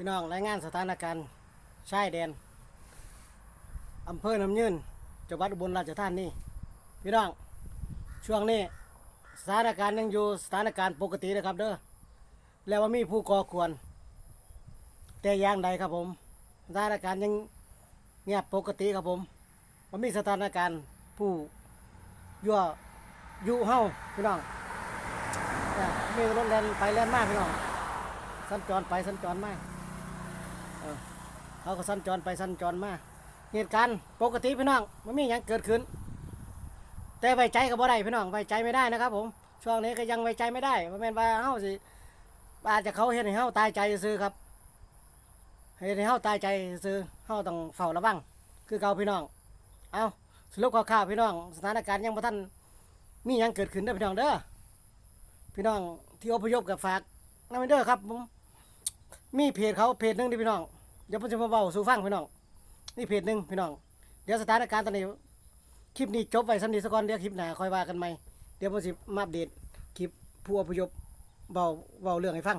พี่น้องรายงานสถานการณ์ชายแดนอำเภอน้ำยืนจังหวัดอุบลราชธานีพี่น้องช่วงนี้สถานการณ์ยังอยู่สถานการณ์ปกตินะครับเด้อแล้วว่ามีผู้ก่อควรแต่อย่างใดครับผมสถานการณ์ยังเงียบปกติครับผมมันมีสถานการณ์ผู้ยั่วยุเฮาพี่น้องมีรถแล่นไปแล่นมากพี่น้องสัญจรไปสัญจรมา เขาก็สัญจรไปสัญจรมาเหตุการณ์ปกติพี่น้องมันมีอย่างเกิดขึ้น แต่ไว้ใจก็บ่ได้พี่น้องไว้ใจไม่ได้นะครับ ผมช่วงนี้ก็ยังไว้ใจไม่ได้ว่าแม่นว่าเฮาสิอาจจะเขาเห็นให้เฮาตายใจซื้อครับเฮ็ดให้เฮาตายใจซื้อเฮาต้องเฝ้าระวังคือเก่าพี่น้อง เอาสรุปข่าวๆพี่น้อง สถานการณ์ยังบ่ทันมีหยังเกิดขึ้นเด้อพี่น้องเด้อพี่น้องที่อพยพกับฝากนำเด้อครับผมมีเพจเขาเพจหนึงเด้พี่น้อง เดี๋ยวผมจะมาเบาสู่ฟังพี่น้องนี่เพจหนึงพี่น้อง เดี๋ยวสถานการณ์ตอนนี้คลิปนี้จบไว้สำนีสักก่อนเดี๋ยวคลิปหน้าค่อยว่ากันใหม่เดี๋ยวผมสิมาอัปเดตคลิปผู้อพยพเบาเบาเรื่องให้ฟัง